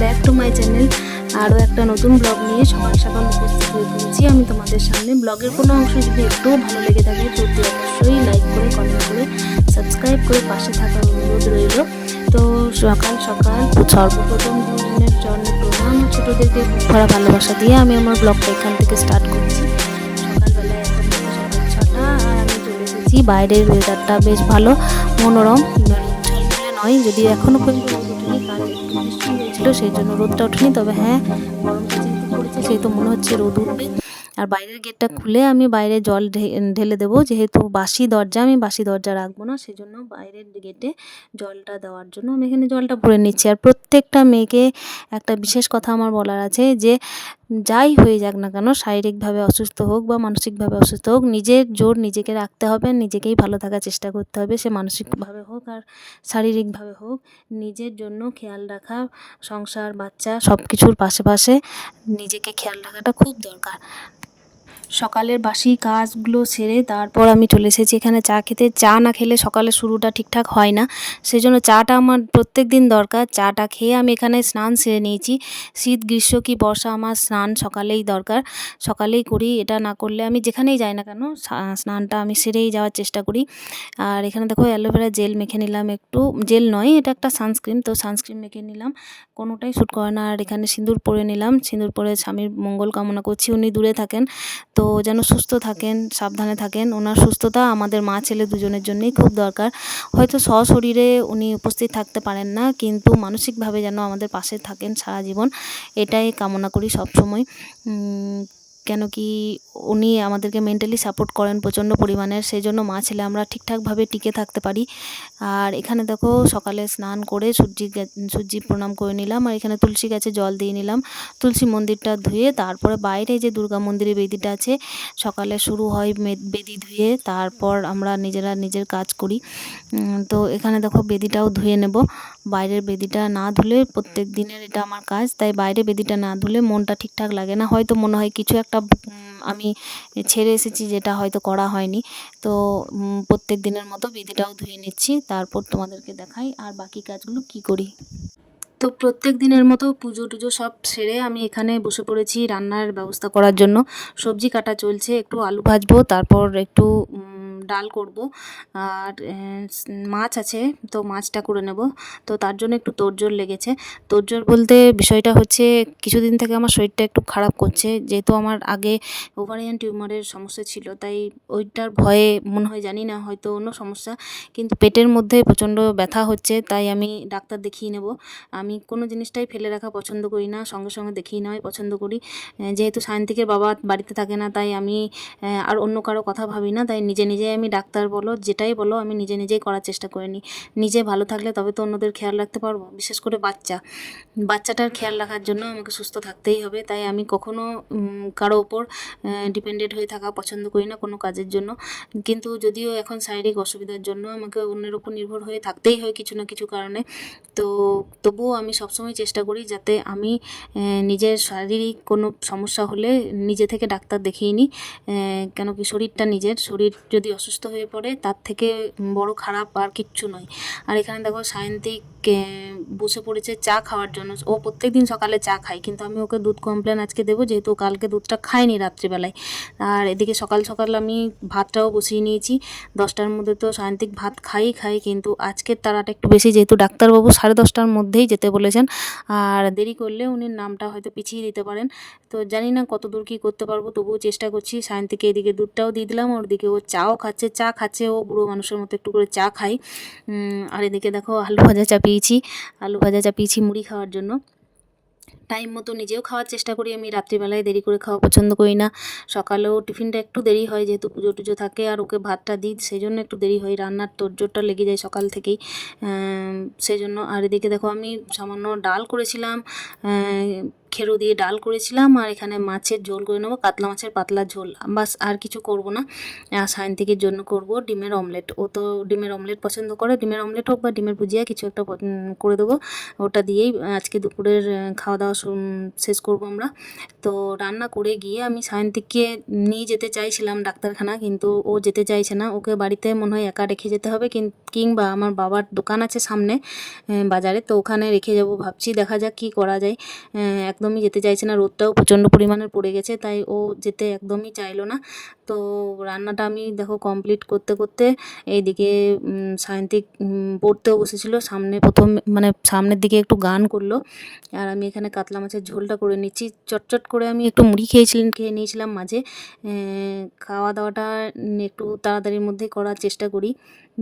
Back to my channel. আরও একটা নতুন ব্লগ নিয়ে সকাল সকাল উপস্থিত হয়ে পড়েছি। আমি তোমাদের সামনে ব্লগের কোনো অংশ যদি একটু ভালো লেগে থাকে তো অবশ্যই লাইক করে কমেন্ট করে সাবস্ক্রাইব করে পাশে থাকার অনুরোধ রইল। তো সকাল সকাল সর্বপ্রথম দুজনের জন্য ও ছোটোদেরকে ভরা ভালোবাসা দিয়ে আমি আমার ব্লগটা এখান থেকে স্টার্ট করছি। আর আমি বাইরের ওয়েদারটা বেশ ভালো, মনোরম। নয় যদি এখনও পর্যন্ত সেই জন্য রোদটা ওঠেনি। তবে হ্যাঁ গরমটা যেহেতু পড়েছে মনে হচ্ছে রোদ উঠবে। আর বাইরের গেটটা খুলে আমি বাইরে জল ঢেলে দেবো। যেহেতু বাসি দরজা, আমি বাসি দরজা রাখব না, সেজন্য বাইরের গেটে জলটা দেওয়ার জন্য আমি এখানে জলটা ভরে নিচ্ছি। আর প্রত্যেকটা মেয়েকে একটা বিশেষ কথা আমার বলার আছে যে যাই হয়ে যাক না কেন, শারীরিকভাবে অসুস্থ হোক বা মানসিকভাবে অসুস্থ হোক, নিজের জোর নিজেকে রাখতে হবে, নিজেকেই ভালো থাকার চেষ্টা করতে হবে, সে মানসিকভাবে হোক আর শারীরিকভাবে হোক, নিজের জন্য খেয়াল রাখা, সংসার, বাচ্চা সব কিছুর পাশে পাশে নিজেকে খেয়াল রাখাটা খুব দরকার। সকালের বাসি কাজগুলো সেরে তারপর আমি চলে এসেছি এখানে চা খেতে। চা না খেলে সকালের শুরুটা ঠিকঠাক হয় না। সেই জন্য চাটা আমার প্রত্যেক দিন দরকার। চাটা খেয়ে আমি এখানে স্নান সেরে নিয়েছি। শীত, গ্রীষ্ম কি বর্ষা আমার স্নান সকালেই দরকার। সকালেই করি, এটা না করলে আমি যেখানেই যাই না কেন স্নানটা আমি সেরেই যাওয়ার চেষ্টা করি। আর এখানে দেখো অ্যালোভেরা জেল মেখে নিলাম একটু। জেল নয়, এটা একটা সানস্ক্রিন, তো সানস্ক্রিন মেখে নিলাম। কোনোটাই শ্যুট করে না। আর এখানে সিঁদুর পরে নিলাম। সিঁদুর পরে স্বামীর মঙ্গল কামনা করছি, উনি দূরে থাকেন। তো যেন সুস্থ থাকেন, সাবধানে থাকেন। ওনার সুস্থতা আমাদের মা, ছেলে দুজনের জন্যই খুব দরকার। হয়তো সশরীরে উনি উপস্থিত থাকতে পারেন না, কিন্তু মানসিকভাবে যেন আমাদের পাশে থাকেন সারা জীবন, এটাই কামনা করি সবসময়। কেন কি উনি আমাদেরকে মেন্টালি সাপোর্ট করেন প্রচণ্ড পরিমাণের, সেই জন্য মা ছেলে আমরা ঠিকঠাকভাবে টিকে থাকতে পারি। আর এখানে দেখো সকালে স্নান করে সূর্যি সূর্যি প্রণাম করে নিলাম আর এখানে তুলসী গাছে জল দিয়ে নিলাম। তুলসী মন্দিরটা ধুয়ে তারপরে বাইরে যে দুর্গা মন্দিরের বেদিটা আছে, সকালে শুরু হয় বেদি ধুয়ে তারপর আমরা নিজেরা নিজের কাজ করি। তো এখানে দেখো বেদিটাও ধুয়ে নেব। বাইরের বেদিটা না ধুলে প্রত্যেক দিনের এটা আমার কাজ, তাই বাইরে বেদিটা না ধুলে মনটা ঠিকঠাক লাগে না। হয়তো মনে হয় কিছু একটা আমি ছেড়ে এসেছি যেটা হয়তো করা হয়নি। তো প্রত্যেক দিনের মতো বেদিটাও ধুয়ে নিচ্ছি, তারপর তোমাদেরকে দেখাই আর বাকি কাজগুলো কি করি। তো প্রত্যেক দিনের মতো পুজো টুজো সব সেরে আমি এখানে বসে পড়েছি রান্নার ব্যবস্থা করার জন্য। সবজি কাটা চলছে, একটু আলু ভাজবো, তারপর একটু ডাল করব। আর মাছ আছে, তো মাছটা করে নেব। তো তার জন্য একটু তোড়জোড় লেগেছে। তোড়জোড় বলতে বিষয়টা হচ্ছে, কিছুদিন থেকে আমার শরীরটা একটু খারাপ করছে। যেহেতু আমার আগে ওভারিয়ান টিউমারের সমস্যা ছিল, তাই ওইটার ভয়ে মনে হয় জানি না, হয়তো অন্য সমস্যা। কিন্তু পেটের মধ্যে প্রচণ্ড ব্যথা হচ্ছে, তাই আমি ডাক্তার দেখিয়ে নেব। আমি কোনো জিনিসটাই ফেলে রাখা পছন্দ করি না, সঙ্গে সঙ্গে দেখিয়ে নেওয়াই পছন্দ করি। যেহেতু সায়ন্তিকের বাবা বাড়িতে থাকে না, তাই আমি আর অন্য কারও কথা ভাবি না, তাই নিজে নিজে আমি ডাক্তার বলো, যেটাই বলো, আমি নিজে নিজেই করার চেষ্টা করে নিই। নিজে ভালো থাকলে তবে তো অন্যদের খেয়াল রাখতে পারব, বিশেষ করে বাচ্চা। বাচ্চাটার খেয়াল রাখার জন্য আমাকে সুস্থ থাকতেই হবে, তাই আমি কখনো কারও ওপর ডিপেন্ডেন্ট হয়ে থাকা পছন্দ করি না কোনো কাজের জন্য। কিন্তু যদিও এখন শারীরিক অসুবিধার জন্য আমাকে অন্যের ওপর নির্ভর হয়ে থাকতেই হয় কিছু না কিছু কারণে, তো তবুও আমি সবসময় চেষ্টা করি যাতে আমি নিজের শারীরিক কোনো সমস্যা হলে নিজে থেকে ডাক্তার দেখিয়ে নিই কেন কি শরীরটা নিজের, শরীর যদি অসুস্থ হয়ে পড়ে, তার থেকে বড় খারাপ আর কিচ্ছু নয়। আর এখানে দেখো সায়ন্তিক বসে পড়েছে চা খাওয়ার জন্য। ও প্রত্যেক দিন সকালে চা খায়, কিন্তু আমি ওকে দুধ কমপ্লেন আজকে দেবো, যেহেতু কালকে দুধটা খায়নি রাত্রিবেলায়। আর এদিকে সকাল সকাল আমি ভাতটাও বসিয়ে নিয়েছি। দশটার মধ্যে তো সায়ন্তিক ভাত খাই খাই, কিন্তু আজকের তারাটা একটু বেশি, যেহেতু ডাক্তারবাবু সাড়ে দশটার মধ্যেই যেতে বলেছেন। আর দেরি করলে উনি নামটা হয়তো পিছিয়ে দিতে পারেন। তো জানি না কত দূর কী করতে পারব, তবুও চেষ্টা করছি সায়ন্তিকে এদিকে দুধটাও দিয়ে দিলাম ওর দিকে ও চাও খাচ্ছে। চা খাচ্ছে ও বুড়ো মানুষের মতো একটু করে চা খাই আর এদিকে দেখো আলু ভাজা চাপিয়েছি। আলু ভাজা চাপিয়েছি মুড়ি খাওয়ার জন্য। টাইম মতো নিজেও খাওয়ার চেষ্টা করি। আমি রাত্রিবেলায় দেরি করে খাওয়া পছন্দ করি না। সকালেও টিফিনটা একটু দেরি হয় যেহেতু পুজো টুজো থাকে আর ওকে ভাতটা দিই সেই জন্য একটু দেরি হয়। রান্নার তোড়জোড়টা লেগে যায় সকাল থেকেই। সেই জন্য আর এদিকে দেখো আমি সামান্য ডাল করেছিলাম। খেরো দিয়ে ডাল করেছিলাম আর এখানে মাছের ঝোল করে নেব, কাতলা মাছের পাতলা ঝোল। বাস আর কিছু করব না। সায়ন্তিকের জন্য করব ডিমের অমলেট। ও তো ডিমের অমলেট পছন্দ করে। ডিমের অমলেট হোক বা ডিমের ভুজিয়া, কিছু একটা করে দেবো। ওটা দিয়েই আজকে দুপুরের খাওয়া দাওয়া শেষ করব আমরা। তো রান্না করে গিয়ে আমি সায়ন্তিককে নিয়ে যেতে চাইছিলাম ডাক্তারখানা, কিন্তু ও যেতে চাইছে না। ওকে বাড়িতে মনে হয় একা রেখে যেতে হবে কিংবা আমার বাবার দোকান আছে সামনে বাজারে। তো ওখানে রেখে যাব ভাবছি, দেখা যাক কী করা যায়। একদমই যেতে চাইছে না। রোদটাও প্রচণ্ড পরিমাণে পড়ে গেছে, তাই ও যেতে একদমই চাইলো না। তো রান্নাটা আমি দেখো কমপ্লিট করতে করতে এইদিকে সায়ন্তিক পড়তেও বসেছিল। সামনে প্রথম মানে সামনের দিকে একটু গান করল। আর আমি এখানে কাতলা মাছের ঝোলটা করে নিচ্ছি। চটচট করে আমি একটু মুড়ি খেয়েছিলাম খেয়ে নিয়েছিলাম মাঝে। খাওয়া দাওয়াটা একটু তাড়াতাড়ির মধ্যে করার চেষ্টা করি।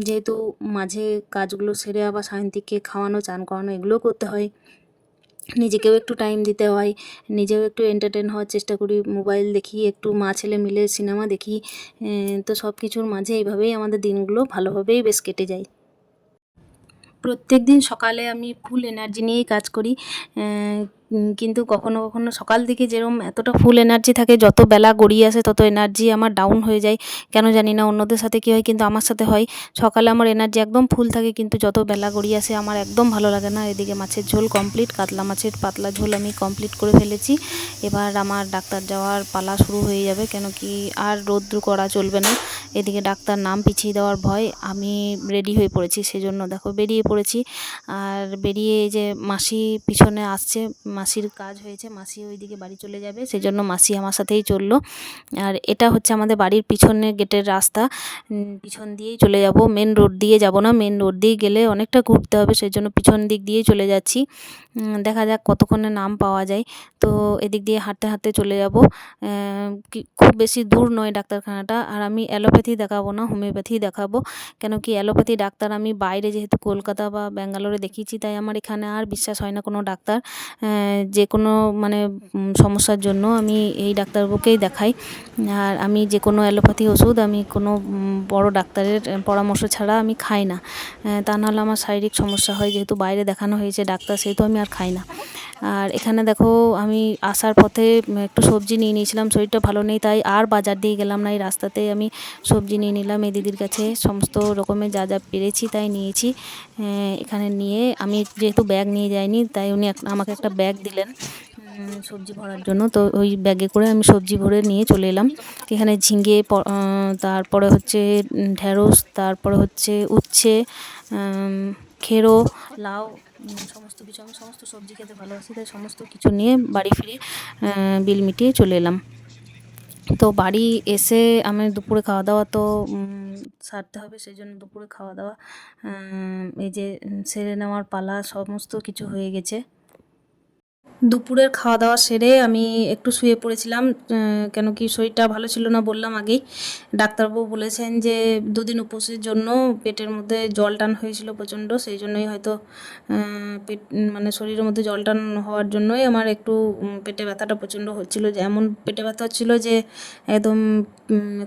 যেহেতু মাঝে কাজগুলো সেরে আবার সায়ন্তিককে খাওয়ানো, চান করানো, এগুলোও করতে হয়। নিজেকেও একটু টাইম দিতে হয়, নিজেও একটু এন্টারটেন হওয়ার চেষ্টা করি মোবাইল দেখি, একটু মা ছেলে মিলে সিনেমা দেখি তো সব কিছুর মাঝে এইভাবেই আমাদের দিনগুলো ভালোভাবেই বেশ কেটে যায়। প্রত্যেক দিন সকালে আমি ফুল এনার্জি নিয়েই কাজ করি কিন্তু কখনো কখনো সকাল দিকে যেরকম এতটা ফুল এনার্জি থাকে, যত বেলা গড়িয়ে আসে তত এনার্জি আমার ডাউন হয়ে যায়। কেন জানি না, অন্যদের সাথে কী হয় কিন্তু আমার সাথে হয়। সকালে আমার এনার্জি একদম ফুল থাকে কিন্তু যত বেলা গড়িয়ে আসে আমার একদম ভালো লাগে না। এদিকে মাছের ঝোল কমপ্লিট কাতলা মাছের পাতলা ঝোল আমি কমপ্লিট করে ফেলেছি। এবার আমার ডাক্তার যাওয়ার পালা শুরু হয়ে যাবে, কেন কি আর রৌদ্র করা চলবে না। এদিকে ডাক্তার নাম পিছিয়ে দেওয়ার ভয় আমি রেডি হয়ে পড়েছি, সেজন্য দেখো বেরিয়ে পড়েছি। আর বেরিয়ে যে মাসি পিছনে আসছে মাসির কাজ হয়েছে, মাসি ওইদিকে বাড়ি চলে যাবে সেই জন্য মাসি আমার সাথেই চলল। আর এটা হচ্ছে আমাদের বাড়ির পিছনে গেটের রাস্তা। পিছন দিয়েই চলে যাব মেন রোড দিয়ে যাব না মেন রোড দিয়ে গেলে অনেকটা ঘুরতে হবে সেই জন্য পিছন দিক দিয়েই চলে যাচ্ছি। দেখা যাক কতক্ষণে নাম পাওয়া যায়। তো এদিক দিয়ে হাঁটতে হাঁটতে চলে যাব। খুব বেশি দূর নয় ডাক্তারখানাটা, আর আমি অ্যালোপ্যাথি দেখাবো না, হোমিওপ্যাথি দেখাবো। কেন কি অ্যালোপ্যাথি ডাক্তার আমি বাইরে যেহেতু কলকাতা বা ব্যাঙ্গালোরে দেখিয়েছি, তাই আমার এখানে আর বিশ্বাস হয় না কোনো ডাক্তার। যে কোনো মানে সমস্যার জন্য আমি এই ডাক্তারবাবুকেই দেখাই। আর আমি যে কোনো অ্যালোপ্যাথি ওষুধ আমি কোনো বড় ডাক্তারের পরামর্শ ছাড়া আমি খাই না। তা নাহলে আমার শারীরিক সমস্যা হয়, যেহেতু বাইরে দেখানো হয়েছে ডাক্তার, সেহেতু আমি আর খাই না। আর এখানে দেখো আমি আসার পথে একটু সবজি নিয়ে নিয়েছিলাম, শরীরটা ভালো নেই, তাই আর বাজার দিয়ে গেলাম না। এই রাস্তাতে আমি সবজি নিয়ে নিলাম, এই দিদির কাছে সমস্ত রকমের যা যা পেরেছি তাই নিয়েছি। এখানে নিয়ে আমি যেহেতু ব্যাগ নিয়ে যাইনি, তাই উনি আমাকে একটা ব্যাগ দিলেন সবজি ভরার জন্য। তো ওই ব্যাগে করে আমি সবজি ভরে নিয়ে চলে এলাম। এখানে ঝিঙে তারপরে হচ্ছে ঢ্যাঁড়স তারপরে হচ্ছে উচ্ছে খেরো, লাউ সমস্ত কিছু, আমি সমস্ত সবজি খেতে ভালোবাসি, তাই সমস্ত কিছু নিয়ে বাড়ি ফিরে বিল মিটিয়ে চলে এলাম। তো বাড়ি এসে আমি দুপুরে খাওয়া দাওয়া তো সারতে হবে, সেই জন্য দুপুরে খাওয়া দাওয়া এই যে সেরে নেওয়ার পালা, সমস্ত কিছু হয়ে গেছে। দুপুরের খাওয়া দাওয়া সেরে আমি একটু শুয়ে পড়েছিলাম কেন কি শরীরটা ভালো ছিল না বললাম আগেই। ডাক্তারবাবু বলেছেন যে দুদিন উপোসের জন্য পেটের মধ্যে জল টান হয়েছিল প্রচণ্ড, সেই জন্যই হয়তো পেট মানে শরীরের মধ্যে জল টান হওয়ার জন্যই আমার একটু পেটে ব্যথাটা প্রচণ্ড হচ্ছিল। যে এমন পেটে ব্যথা হচ্ছিল যে একদম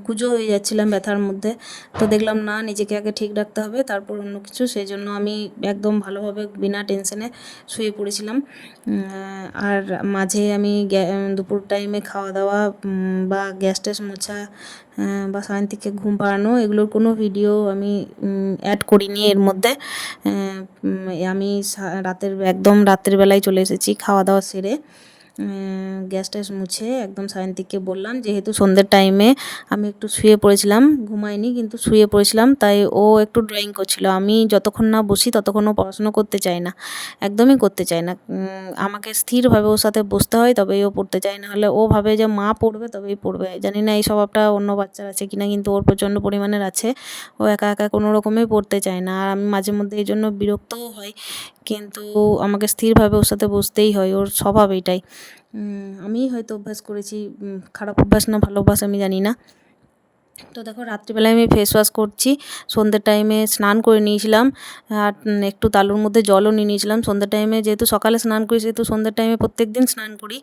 কুঁজো হয়ে যাচ্ছিলাম ব্যথার মধ্যে। তো দেখলাম না, নিজেকে আগে ঠিক রাখতে হবে, তারপর অন্য কিছু। সেই জন্য আমি একদম ভালোভাবে বিনা টেনশনে শুয়ে পড়েছিলাম। আর মাঝে আমি দুপুর টাইমে খাওয়া দাওয়া বা গ্যাস ট্যাস মোছা বা সায়ন থেকে ঘুম পাড়ানো, এগুলোর কোনো ভিডিও আমি অ্যাড করিনি এর মধ্যে। আমি রাতের, একদম রাতের বেলায় চলে এসেছি খাওয়া দাওয়া সেরে। গ্যাস মুছে একদম সায়ন্তিককে বললাম, যেহেতু সন্ধ্যের টাইমে আমি একটু শুয়ে পড়েছিলাম, ঘুমাইনি কিন্তু শুয়ে পড়েছিলাম, তাই ও একটু ড্রয়িং করছিল। আমি যতক্ষণ না বসি ততক্ষণ ও পড়াশুনো করতে চায় না, একদমই করতে চায় না। আমাকে স্থিরভাবে ওর সাথে বসতে হয়, তবেই ও পড়তে চায় না হলে ও ভাবে যে মা পড়বে তবেই পড়বে। জানি না এই স্বভাবটা অন্য বাচ্চার আছে কিনা, কিন্তু ওর প্রচণ্ড পরিমাণের আছে। ও একা একা কোনো রকমে পড়তে চায় না, আর আমি মাঝে মধ্যে এই জন্য বিরক্তও হয়, কিন্তু আমাকে স্থিরভাবে ওর সাথে বসতেই হয়, ওর স্বভাব এটাই। আমিই হয়তো অভ্যাস করেছি খারাপ অভ্যাস না ভালো অভ্যাস আমি জানি না। তো দেখো, রাত্রিবেলায় আমি ফেস ওয়াশ করছি। সন্ধ্যের টাইমে স্নান করে নিয়েছিলাম। আর একটু তালুর মধ্যে জলও নিয়ে নিয়েছিলাম। সন্ধ্যের টাইমে যেহেতু সকালে স্নান করি, সেহেতু সন্ধ্যের টাইমে প্রত্যেক দিন স্নান করি।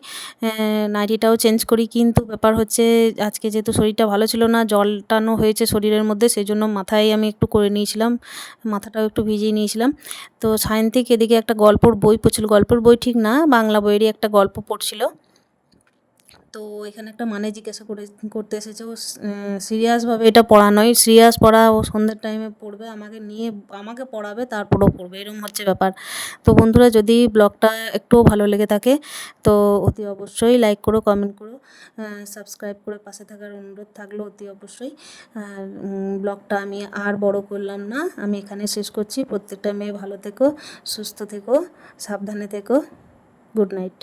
নাইটিটাও চেঞ্জ করি। কিন্তু ব্যাপার হচ্ছে, আজকে যেহেতু শরীরটা ভালো ছিল না, জল টানো হয়েছে শরীরের মধ্যে সেই জন্য মাথায় আমি একটু করে নিয়েছিলাম। মাথাটাও একটু ভিজিয়ে নিয়েছিলাম। তো সায়ন্তিক এদিকে একটা গল্পর বই পড়ছিল। গল্পের বই ঠিক না, বাংলা বইয়েরই একটা গল্প পড়ছিল। তো এখানে একটা মানে জিজ্ঞাসা করে, করতে এসেছে, ও সিরিয়াসভাবে এটা পড়া নয় সিরিয়াস পড়া, ও সন্ধ্যের টাইমে পড়বে, আমাকে নিয়ে, আমাকে পড়াবে, তারপরেও পড়বে। এরকম হচ্ছে ব্যাপার। তো বন্ধুরা, যদি ব্লগটা একটুও ভালো লেগে থাকে, তো অতি অবশ্যই লাইক করো কমেন্ট করো সাবস্ক্রাইব করে পাশে থাকার অনুরোধ থাকল অতি অবশ্যই। আর ব্লগটা আমি আর বড় করলাম না, আমি এখানে শেষ করছি। প্রত্যেকটা মেয়ে ভালো থেকো, সুস্থ থেকো, সাবধানে থেকো। Good night